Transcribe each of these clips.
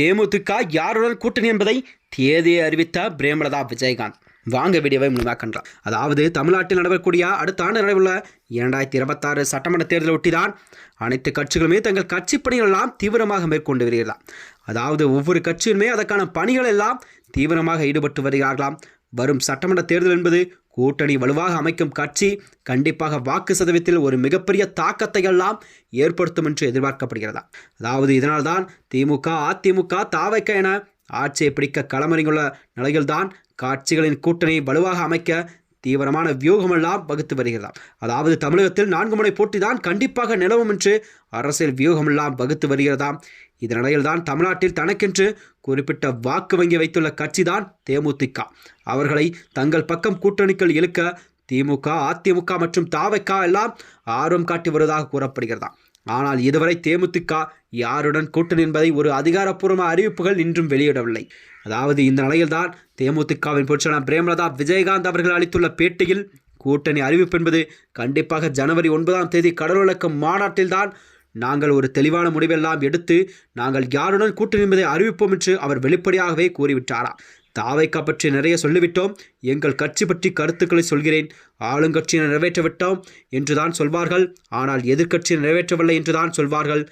தேமுதிக யாருடன் கூட்டணி என்பதை தேதியை அறிவித்த பிரேமலதா விஜயகாந்த். வாங்க வீடியோவை முழுமையாக அதாவது தமிழ்நாட்டில் நடைபெறக்கூடிய அடுத்த ஆண்டு நடைபெற இரண்டாயிரத்தி இருபத்தாறு சட்டமன்ற தேர்தலை ஒட்டிதான் அனைத்து கட்சிகளுமே தங்கள் கட்சி பணிகள் எல்லாம் தீவிரமாக மேற்கொண்டு வருகிறார் அதாவது ஒவ்வொரு கட்சியுமே அதற்கான பணிகள் எல்லாம் தீவிரமாக ஈடுபட்டு வருகிறார்களாம். வரும் சட்டமன்ற தேர்தல் என்பது கூட்டணி வலுவாக அமைக்கும் கட்சி கண்டிப்பாக வாக்கு சதவீதத்தில் ஒரு மிகப்பெரிய தாக்கத்தை எல்லாம் ஏற்படுத்தும் என்று எதிர்பார்க்கப்படுகிறதா? அதாவது இதனால்தான் திமுக அதிமுக தாவைக்க என ஆட்சியை பிடிக்க களமிறங்கியுள்ள நிலையில்தான் காட்சிகளின் கூட்டணி வலுவாக அமைக்க தீவிரமான வியூகமெல்லாம் வகுத்து வருகிறதாம். அதாவது தமிழகத்தில் நான்கு முனை போட்டிதான் கண்டிப்பாக நிலவும் என்று அரசியல் வியூகமெல்லாம் வகுத்து வருகிறதாம். இதனிடையில் தான் தமிழ்நாட்டில் தனக்கென்று குறிப்பிட்ட வாக்கு வங்கி வைத்துள்ள கட்சிதான் தேமுதிக. அவர்களை தங்கள் பக்கம் கூட்டணிக்குள் இழுக்க திமுக அதிமுக மற்றும் தாவைக்கா எல்லாம் ஆர்வம் காட்டி வருவதாக கூறப்படுகிறதாம். ஆனால் இதுவரை தேமுதிக யாருடன் கூட்டணி என்பதை ஒரு அதிகாரப்பூர்வ அறிவிப்புகள் இன்றும் வெளியிடவில்லை. அதாவது இந்த நிலையில்தான் தேமுதிகவின் பொருட்செயலாளர் பிரேமலதா விஜயகாந்த் அவர்கள் அளித்துள்ள பேட்டியில் கூட்டணி அறிவிப்பு என்பது கண்டிப்பாக ஜனவரி ஒன்பதாம் தேதி கடலொழக்கம் மாநாட்டில்தான் நாங்கள் ஒரு தெளிவான முடிவெல்லாம் எடுத்து நாங்கள் யாருடன் கூட்டணி என்பதை அறிவிப்போம் என்று அவர் வெளிப்படையாகவே கூறிவிட்டாராம் தாவைக்கா பற்றி நிறைய சொல்லிவிட்டோம். எங்கள் கட்சி பற்றி கருத்துக்களை சொல்கிறேன். ஆளுங்கட்சியை நிறைவேற்றவிட்டோம் என்றுதான் சொல்வார்கள். ஆனால் எதிர்க்கட்சியை நிறைவேற்றவில்லை என்றுதான் சொல்வார்கள்.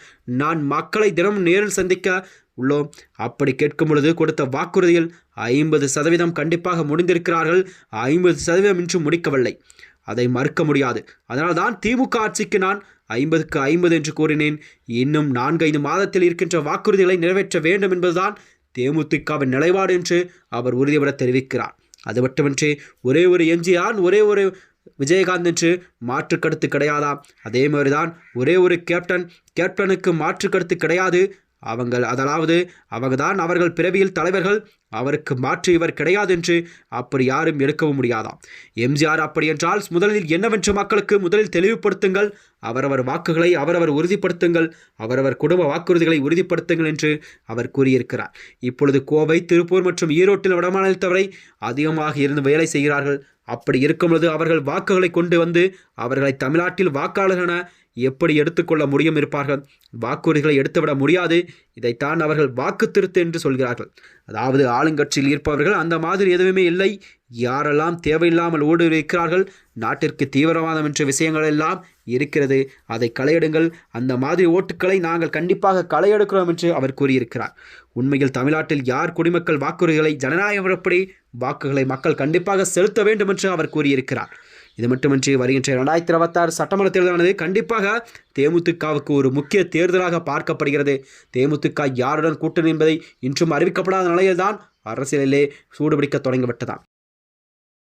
நான் மக்களை தினமும் நேரில் சந்திக்க உள்ளோம். அப்படி கேட்கும் பொழுது கொடுத்த வாக்குறுதியில் ஐம்பது சதவீதம் கண்டிப்பாக முடிந்திருக்கிறார்கள். ஐம்பது சதவீதம் இன்றும் முடிக்கவில்லை. அதை மறுக்க முடியாது. அதனால் தான் திமுக ஆட்சிக்கு நான் ஐம்பதுக்கு ஐம்பது என்று கூறினேன். இன்னும் நான்கைந்து மாதத்தில் இருக்கின்ற வாக்குறுதிகளை நிறைவேற்ற வேண்டும் என்பதுதான் தேமுதிகவின் நிலைப்பாடு என்று அவர் உறுதிபட தெரிவிக்கிறார். அது மட்டுமின்றி ஒரே ஒரு எம்ஜிஆர் ஒரே ஒரு விஜயகாந்த் என்று மாற்று கருத்து கிடையாதாம் அதே மாதிரிதான் ஒரே ஒரு கேப்டன் கேப்டனுக்கு மாற்று கருத்து கிடையாது அவங்கள் அதாவது அவர்தான் அவர்கள் பிறவியில் தலைவர்கள் அவருக்கு மாற்று இவர் கிடையாது என்று அப்படி யாரும் எடுக்கவும் முடியாதாம். எம்ஜிஆர் அப்படி என்றால் முதலில் என்னவென்று மக்களுக்கு முதலில் தெளிவுபடுத்துங்கள் அவரவர் வாக்குகளை அவரவர் உறுதிப்படுத்துங்கள் அவரவர் குடும்ப வாக்குறுதிகளை உறுதிப்படுத்துங்கள் என்று அவர் கூறியிருக்கிறார். இப்பொழுது கோவை திருப்பூர் மற்றும் ஈரோட்டில் வடமாநிலத்தவரை அதிகமாக இருந்து வேலை செய்கிறார்கள். அப்படி இருக்கும் பொழுது அவர்கள் வாக்குகளை கொண்டு வந்து அவர்களை தமிழ்நாட்டில் வாக்காளர் எப்படி எடுத்துக்கொள்ள முடியும் இருப்பார்கள்? வாக்குறுதிகளை எடுத்துவிட முடியாது. இதைத்தான் அவர்கள் வாக்கு திருத்து என்று சொல்கிறார்கள். அதாவது ஆளுங்கட்சியில் இருப்பவர்கள் அந்த மாதிரி எதுவுமே இல்லை. யாரெல்லாம் தேவையில்லாமல் ஊடுருவிக்கிறார்கள் நாட்டிற்கு தீவிரவாதம் என்ற விஷயங்கள் எல்லாம் இருக்கிறது. அதை களையெடுங்கள். அந்த மாதிரி ஓட்டுக்களை நாங்கள் கண்டிப்பாக களையெடுக்கிறோம் என்று அவர் கூறியிருக்கிறார். உண்மையில் தமிழ்நாட்டில் யார் குடிமக்கள் வாக்குறுதிகளை ஜனநாயகப்படி வாக்குகளை மக்கள் கண்டிப்பாக செலுத்த வேண்டும் என்று அவர் கூறியிருக்கிறார். இது மட்டுமின்றி வருகின்ற இரண்டாயிரத்தி இருபத்தாறு சட்டமன்ற தேர்தலானது கண்டிப்பாக தேமுதிகவுக்கு ஒரு முக்கிய தேர்தலாக பார்க்கப்படுகிறது. தேமுதிக யாருடன் கூட்டணி என்பதை இன்றும் அறிவிக்கப்படாத நிலையில்தான் அரசியலிலே சூடுபிடிக்க தொடங்கிவிட்டதாம்.